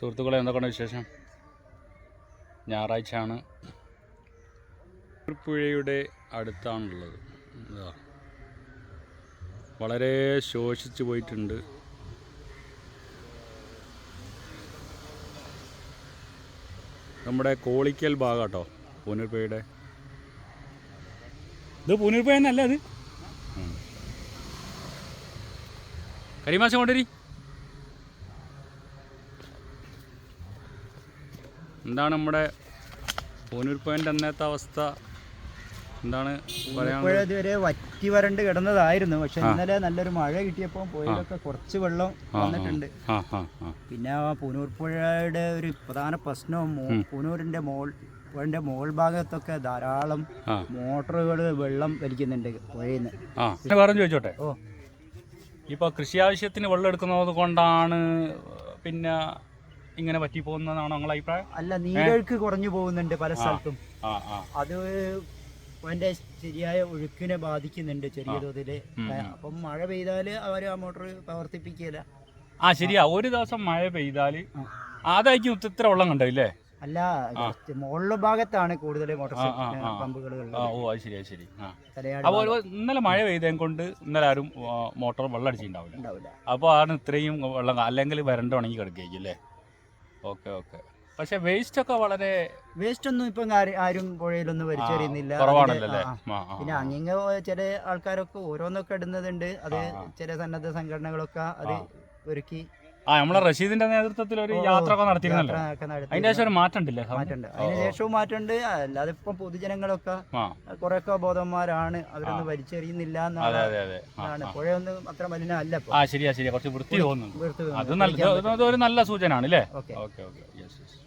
സുഹൃത്തുക്കളെ എന്തൊക്കെയാണ് വിശേഷം? ഞായറാഴ്ചയാണ്. പുഴയുടെ അടുത്താണുള്ളത്. വളരെ ശോഷിച്ചു പോയിട്ടുണ്ട്. നമ്മുടെ കോളിക്കൽ ഭാഗം കേട്ടോ പൂനൂർപ്പുഴയുടെ. ഇത് പൂനൂർപ്പുഴ തന്നെ അല്ലേ അത്. കരിമാശം കൊണ്ടുവരി എന്താണ് നമ്മുടെ പോയിന്റ് അന്നത്തെ അവസ്ഥ? എന്താണ് പുഴ ഇതുവരെ വറ്റി വരണ്ട് കിടന്നതായിരുന്നു. പക്ഷെ ഇന്നലെ നല്ലൊരു മഴ കിട്ടിയപ്പോൾ പുഴയിലൊക്കെ കുറച്ച് വെള്ളം. വന്നിട്ടുണ്ട്. പിന്നെ ആ പൂനൂർ പുഴയുടെ ഒരു പ്രധാന പ്രശ്നം പുനൂരിന്റെ മോൾ പുഴന്റെ മോൾ ഭാഗത്തൊക്കെ ധാരാളം മോട്ടറുകൾ വെള്ളം വലിക്കുന്നുണ്ട് പുഴയിൽ നിന്ന് പറഞ്ഞു ചോദിച്ചോട്ടെ? ഓ. ഇപ്പോൾ കൃഷി ആവശ്യത്തിന് വെള്ളം എടുക്കുന്നത് കൊണ്ടാണ് പിന്നെ ഇങ്ങനെ പറ്റി പോകുന്നതാണോ നിങ്ങളുടെ അഭിപ്രായം? അല്ല നീരൊഴുക്ക് കുറഞ്ഞു പോകുന്നുണ്ട് പല സ്ഥലത്തും. അത് അതിന്റെ ശരിയായ ഒഴുക്കിനെ ബാധിക്കുന്നുണ്ട് ചെറിയ തോതിൽ. അപ്പം മഴ പെയ്താൽ അവർ ആ മോട്ടോർ പ്രവർത്തിപ്പിക്കില്ല ആ ശരിയാ. ഒരു ദിവസം മഴ പെയ്താൽ ആ. അതായിരിക്കും ഇത്ര വെള്ളം കണ്ടോ ഇല്ലേ? അല്ല മുകളിലെ ഭാഗത്താണ് കൂടുതൽ മോട്ടോർ. പമ്പുകൾ ഓ അത് ശരി അത് ശരി. അപ്പോൾ ഇന്നലെ മഴ പെയ്തേം കൊണ്ട് ഇന്നലെ ആരും മോട്ടോർ വെള്ളം അടിച്ചിട്ടുണ്ടാവില്ല. അപ്പോൾ ആണ് ഇത്രയും വെള്ളം അല്ലെങ്കിൽ വരണ്ട ഉണങ്ങി കിടക്കുകയായിരിക്കും അല്ലേ? Okay okay. പക്ഷെ വേസ്റ്റ് ഒക്കെ വളരെ വേസ്റ്റ് ഒന്നും ഇപ്പം ആരും പുഴയിലൊന്നും വലിച്ചെറിയുന്നില്ല പിന്നെ അങ്ങിങ്ങ ചില ആൾക്കാരൊക്കെ ഓരോന്നൊക്കെ ഇടുന്നതുണ്ട് അത് ചില സന്നദ്ധ സംഘടനകളൊക്കെ അത് ഒരുക്കി ആ നമ്മളെ റഷീദിന്റെ നേതൃത്വത്തിൽ ഒരു യാത്ര ഒക്കെ നടത്തിയിരുന്നല്ലോ. അതിന്റെ ശേഷം ഒരു മാറ്റം ഉണ്ടല്ലേ മാറ്റമുണ്ട്. അതിന് ശേഷവും മാറ്റമുണ്ട്. അല്ലാതെ ഇപ്പൊ പൊതുജനങ്ങളൊക്കെ കുറെയൊക്കെ ബോധന്മാരാണ് അവരൊന്നും വലിച്ചെറിയുന്നില്ല എന്നാണ്. പുഴയൊന്നും അത്ര മലിനല്ല അല്ല ആ ശരിയാ ശരിയാ. കുറച്ച് വൃത്തി തോന്നുന്നു അത് ഒരു നല്ല സൂചന ആണ് അല്ലേ? Okay. Okay okay. Yes yes